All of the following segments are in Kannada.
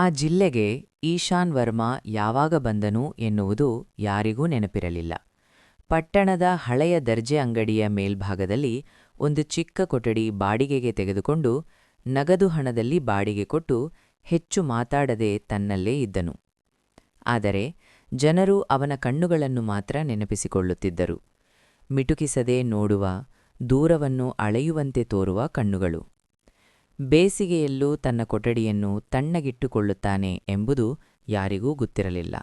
ಆ ಜಿಲ್ಲೆಗೆ ಈಶಾನ್ ವರ್ಮಾ ಯಾವಾಗ ಬಂದನು ಎನ್ನುವುದು ಯಾರಿಗೂ ನೆನಪಿರಲಿಲ್ಲ. ಪಟ್ಟಣದ ಹಳೆಯ ದರ್ಜೆ ಅಂಗಡಿಯ ಮೇಲ್ಭಾಗದಲ್ಲಿ ಒಂದು ಚಿಕ್ಕ ಕೊಠಡಿ ಬಾಡಿಗೆಗೆ ತೆಗೆದುಕೊಂಡು ನಗದು ಹಣದಲ್ಲಿ ಬಾಡಿಗೆ ಕೊಟ್ಟು ಹೆಚ್ಚು ಮಾತಾಡದೆ ತನ್ನಲ್ಲೇ ಇದ್ದನು. ಆದರೆ ಜನರು ಅವನ ಕಣ್ಣುಗಳನ್ನು ಮಾತ್ರ ನೆನಪಿಸಿಕೊಳ್ಳುತ್ತಿದ್ದರು. ಮಿಟುಕಿಸದೆ ನೋಡುವ, ದೂರವನ್ನು ಅಳೆಯುವಂತೆ ತೋರುವ ಕಣ್ಣುಗಳು. ಬೇಸಿಗೆಯಲ್ಲೂ ತನ್ನ ಕೊಠಡಿಯನ್ನು ತಣ್ಣಗಿಟ್ಟುಕೊಳ್ಳುತ್ತಾನೆ ಎಂಬುದು ಯಾರಿಗೂ ಗೊತ್ತಿರಲಿಲ್ಲ.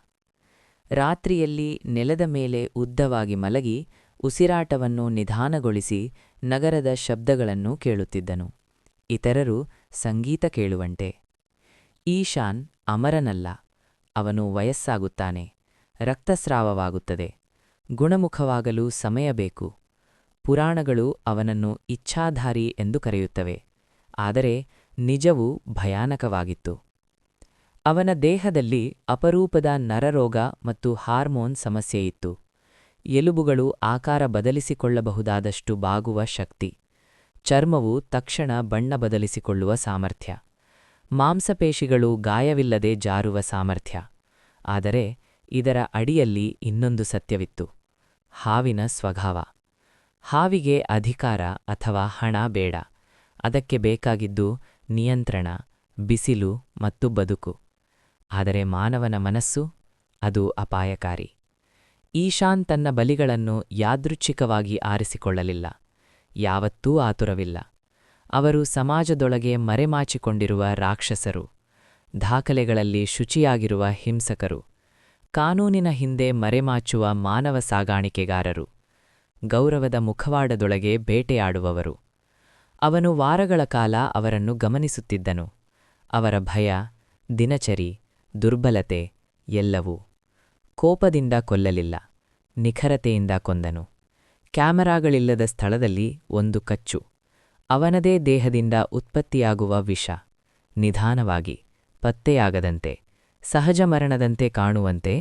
ರಾತ್ರಿಯಲ್ಲಿ ನೆಲದ ಮೇಲೆ ಉದ್ದವಾಗಿ ಮಲಗಿ ಉಸಿರಾಟವನ್ನು ನಿಧಾನಗೊಳಿಸಿ ನಗರದ ಶಬ್ದಗಳನ್ನು ಕೇಳುತ್ತಿದ್ದನು. ಇತರರು ಸಂಗೀತ ಕೇಳುವಂತೆ. ಈಶಾನ್ ಅಮರನಲ್ಲ, ಅವನು ವಯಸ್ಸಾಗುತ್ತಾನೆ, ರಕ್ತಸ್ರಾವವಾಗುತ್ತದೆ, ಗುಣಮುಖವಾಗಲು ಸಮಯ ಬೇಕು, ಪುರಾಣಗಳು ಅವನನ್ನು ಇಚ್ಛಾಧಾರಿ ಎಂದು ಕರೆಯುತ್ತವೆ. ಆದರೆ ನಿಜವು ಭಯಾನಕವಾಗಿತ್ತು. ಅವನ ದೇಹದಲ್ಲಿ ಅಪರೂಪದ ನರರೋಗ ಮತ್ತು ಹಾರ್ಮೋನ್ ಸಮಸ್ಯೆಯಿತ್ತು. ಎಲುಬುಗಳು ಆಕಾರ ಬದಲಿಸಿಕೊಳ್ಳಬಹುದಾದಷ್ಟು ಬಾಗುವ ಶಕ್ತಿ. ಚರ್ಮವು ತಕ್ಷಣ ಬಣ್ಣ ಬದಲಿಸಿಕೊಳ್ಳುವ ಸಾಮರ್ಥ್ಯ. ಮಾಂಸಪೇಶಿಗಳು ಗಾಯವಿಲ್ಲದೆ ಜಾರುವ ಸಾಮರ್ಥ್ಯ. ಆದರೆ ಇದರ ಅಡಿಯಲ್ಲಿ ಇನ್ನೊಂದು ಸತ್ಯವಿತ್ತು. ಹಾವಿನ ಸ್ವಭಾವ. ಹಾವಿಗೆ ಅಧಿಕಾರ ಅಥವಾ ಹಣ ಬೇಡ. ಅದಕ್ಕೆ ಬೇಕಾಗಿದ್ದು ನಿಯಂತ್ರಣ, ಬಿಸಿಲು ಮತ್ತು ಬದುಕು. ಆದರೆ ಮಾನವನ ಮನಸ್ಸು ಅದು ಅಪಾಯಕಾರಿ. ಈಶಾನ್ ತನ್ನ ಬಲಿಗಳನ್ನು ಯಾದೃಚ್ಛಿಕವಾಗಿ ಆರಿಸಿಕೊಳ್ಳಲಿಲ್ಲ. ಯಾವತ್ತೂ ಆತುರವಿಲ್ಲ. ಅವರು ಸಮಾಜದೊಳಗೆ ಮರೆಮಾಚಿಕೊಂಡಿರುವ ರಾಕ್ಷಸರು, ದಾಖಲೆಗಳಲ್ಲಿ ಶುಚಿಯಾಗಿರುವ ಹಿಂಸಕರು, ಕಾನೂನಿನ ಹಿಂದೆ ಮರೆಮಾಚುವ ಮಾನವ ಸಾಗಾಣಿಕೆಗಾರರು, ಗೌರವದ ಮುಖವಾಡದೊಳಗೆ ಬೇಟೆಯಾಡುವವರು. ಅವನು ವಾರಗಳ ಕಾಲ ಅವರನ್ನು ಗಮನಿಸುತ್ತಿದ್ದನು. ಅವರ ಭಯ, ದಿನಚರಿ, ದುರ್ಬಲತೆ ಎಲ್ಲವೂ ಕೋಪದಿಂದ ಕೊಲ್ಲಲಿಲ್ಲ, ನಿಖರತೆಯಿಂದ ಕೊಂದನು. ಕ್ಯಾಮರಾಗಳಿಲ್ಲದ ಸ್ಥಳದಲ್ಲಿ ಒಂದು ಕಚ್ಚು, ಅವನದೇ ದೇಹದಿಂದ ಉತ್ಪತ್ತಿಯಾಗುವ ವಿಷ, ನಿಧಾನವಾಗಿ ಪತ್ತೆಯಾಗದಂತೆ, ಸಹಜ ಮರಣದಂತೆ ಕಾಣುವಂತೆ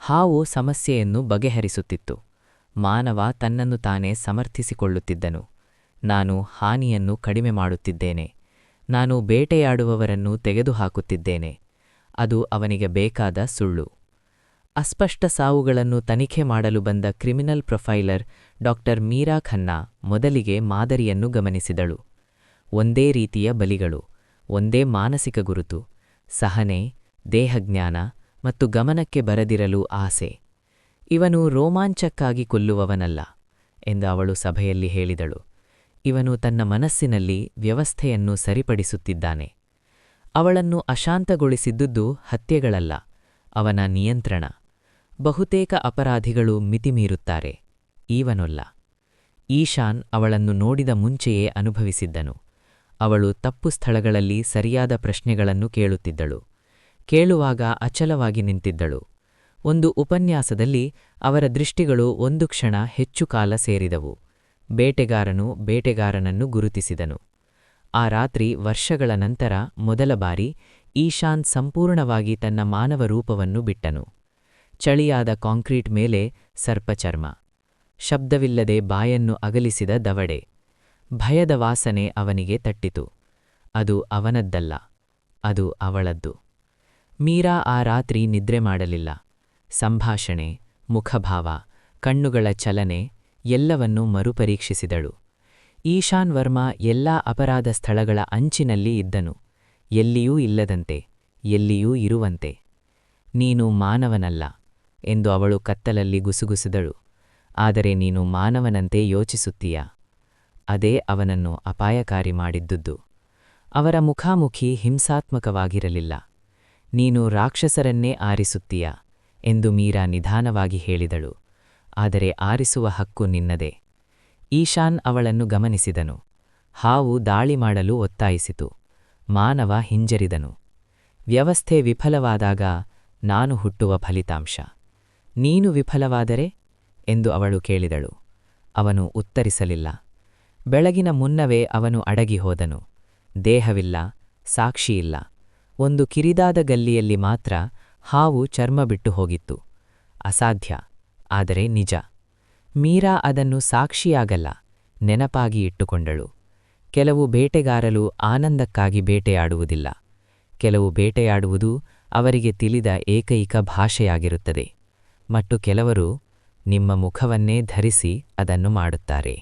ಹಾವು ಸಮಸ್ಯೆಯನ್ನು ಬಗೆಹರಿಸುತ್ತಿತ್ತು. ಮಾನವ ತನ್ನನ್ನು ತಾನೇ ಸಮರ್ಥಿಸಿಕೊಳ್ಳುತ್ತಿದ್ದನು. ನಾನು ಹಾನಿಯನ್ನು ಕಡಿಮೆ ಮಾಡುತ್ತಿದ್ದೇನೆ. ನಾನು ಬೇಟೆಯಾಡುವವರನ್ನು ತೆಗೆದುಹಾಕುತ್ತಿದ್ದೇನೆ. ಅದು ಅವನಿಗೆ ಬೇಕಾದ ಸುಳ್ಳು. ಅಸ್ಪಷ್ಟ ಸಾವುಗಳನ್ನು ತನಿಖೆ ಮಾಡಲು ಬಂದ criminal profiler doctor Meera Khanna ಮೊದಲಿಗೆ ಮಾದರಿಯನ್ನು ಗಮನಿಸಿದಳು. ಒಂದೇ ರೀತಿಯ ಬಲಿಗಳು, ಒಂದೇ ಮಾನಸಿಕ ಗುರುತು, ಸಹನೆ, ದೇಹಜ್ಞಾನ ಮತ್ತು ಗಮನಕ್ಕೆ ಬರದಿರಲು ಆಸೆ. ಇವನು ರೋಮಾಂಚಕ್ಕಾಗಿ ಕೊಲ್ಲುವವನಲ್ಲ ಎಂದು ಅವಳು ಸಭೆಯಲ್ಲಿ ಹೇಳಿದಳು. ಇವನು ತನ್ನ ಮನಸ್ಸಿನಲ್ಲಿ ವ್ಯವಸ್ಥೆಯನ್ನು ಸರಿಪಡಿಸುತ್ತಿದ್ದಾನೆ. ಅವಳನ್ನು ಅಶಾಂತಗೊಳಿಸಿದ್ದುದು ಹತ್ಯೆಗಳಲ್ಲ, ಅವನ ನಿಯಂತ್ರಣ. ಬಹುತೇಕ ಅಪರಾಧಿಗಳು ಮಿತಿಮೀರುತ್ತಾರೆ, ಈವನೊಲ್ಲ. ಈಶಾನ್ ಅವಳನ್ನು ನೋಡಿದ ಮುಂಚೆಯೇ ಅನುಭವಿಸಿದ್ದನು. ಅವಳು ತಪ್ಪು ಸ್ಥಳಗಳಲ್ಲಿ ಸರಿಯಾದ ಪ್ರಶ್ನೆಗಳನ್ನು ಕೇಳುತ್ತಿದ್ದಳು. ಕೇಳುವಾಗ ಅಚಲವಾಗಿ ನಿಂತಿದ್ದಳು. ಒಂದು ಉಪನ್ಯಾಸದಲ್ಲಿ ಅವರ ದೃಷ್ಟಿಗಳು ಒಂದು ಕ್ಷಣ ಹೆಚ್ಚು ಕಾಲ ಸೇರಿದವು. ಬೇಟೆಗಾರನು ಬೇಟೆಗಾರನನ್ನು ಗುರುತಿಸಿದನು. ಆ ರಾತ್ರಿ ವರ್ಷಗಳ ನಂತರ ಮೊದಲ ಬಾರಿ ಈಶಾನ್ ಸಂಪೂರ್ಣವಾಗಿ ತನ್ನ ಮಾನವ ರೂಪವನ್ನು ಬಿಟ್ಟನು. ಚಳಿಯಾದ ಕಾಂಕ್ರೀಟ್ ಮೇಲೆ ಸರ್ಪಚರ್ಮ. ಶಬ್ದವಿಲ್ಲದೆ ಬಾಯನ್ನು ಅಗಲಿಸಿದ ದವಡೆ. ಭಯದ ವಾಸನೆ ಅವನಿಗೆ ತಟ್ಟಿತು. ಅದು ಅವನದ್ದಲ್ಲ, ಅದು ಅವಳದ್ದು. ಮೀರಾ ಆ ರಾತ್ರಿ ನಿದ್ರೆ ಮಾಡಲಿಲ್ಲ. ಸಂಭಾಷಣೆ, ಮುಖಭಾವ, ಕಣ್ಣುಗಳ ಚಲನೆ ಎಲ್ಲವನ್ನೂ ಮರುಪರೀಕ್ಷಿಸಿದಳು. ಈಶಾನ್ ವರ್ಮಾ ಎಲ್ಲಾ ಅಪರಾಧ ಸ್ಥಳಗಳ ಅಂಚಿನಲ್ಲಿ ಇದ್ದನು. ಎಲ್ಲಿಯೂ ಇಲ್ಲದಂತೆ, ಎಲ್ಲಿಯೂ ಇರುವಂತೆ. ನೀನು ಮಾನವನಲ್ಲ ಎಂದು ಅವಳು ಕತ್ತಲಲ್ಲಿ ಗುಸುಗುಸಿದಳು. ಆದರೆ ನೀನು ಮಾನವನಂತೆ ಯೋಚಿಸುತ್ತೀಯ? ಅದೇ ಅವನನ್ನು ಅಪಾಯಕಾರಿ ಮಾಡಿದ್ದುದು ಅವರ ಮುಖಾಮುಖಿ ಹಿಂಸಾತ್ಮಕವಾಗಿರಲಿಲ್ಲ. ನೀನು ರಾಕ್ಷಸರನ್ನೇ ಆರಿಸುತ್ತೀಯ? ಎಂದು ಮೀರಾ ನಿಧಾನವಾಗಿ ಹೇಳಿದಳು. ಆದರೆ ಆರಿಸುವ ಹಕ್ಕು ನಿನ್ನದೇ. ಈಶಾನ್ ಅವಳನ್ನು ಗಮನಿಸಿದನು. ಹಾವು ದಾಳಿ ಮಾಡಲು ಒತ್ತಾಯಿಸಿತು. ಮಾನವ ಹಿಂಜರಿದನು. ವ್ಯವಸ್ಥೆ ವಿಫಲವಾದಾಗ ನಾನು ಹುಟ್ಟುವ ಫಲಿತಾಂಶ. ನೀನು ವಿಫಲವಾದರೆ? ಎಂದು ಅವಳು ಕೇಳಿದಳು. ಅವನು ಉತ್ತರಿಸಲಿಲ್ಲ. ಬೆಳಗಿನ ಮುನ್ನವೇ ಅವನು ಅಡಗಿ ಹೋದನು. ದೇಹವಿಲ್ಲ, ಸಾಕ್ಷಿಯಿಲ್ಲ. ಒಂದು ಕಿರಿದಾದ ಗಲ್ಲಿಯಲ್ಲಿ ಮಾತ್ರ ಹಾವು ಚರ್ಮ ಬಿಟ್ಟು ಹೋಗಿತ್ತು. ಅಸಾಧ್ಯ. ಆದರೆ ನಿಜ. ಮೀರಾ ಅದನ್ನು ಸಾಕ್ಷಿಯಾಗಲ್ಲ, ನೆನಪಾಗಿ ಇಟ್ಟುಕೊಂಡಳು. ಕೆಲವು ಬೇಟೆಗಾರಲು ಆನಂದಕ್ಕಾಗಿ ಬೇಟೆಯಾಡುವುದಿಲ್ಲ. ಕೆಲವು ಬೇಟೆಯಾಡುವುದು ಅವರಿಗೆ ತಿಳಿದ ಏಕೈಕ ಭಾಷೆಯಾಗಿರುತ್ತದೆ. ಮತ್ತು ಕೆಲವರು ನಿಮ್ಮ ಮುಖವನ್ನೇ ಧರಿಸಿ ಅದನ್ನು ಮಾಡುತ್ತಾರೆ.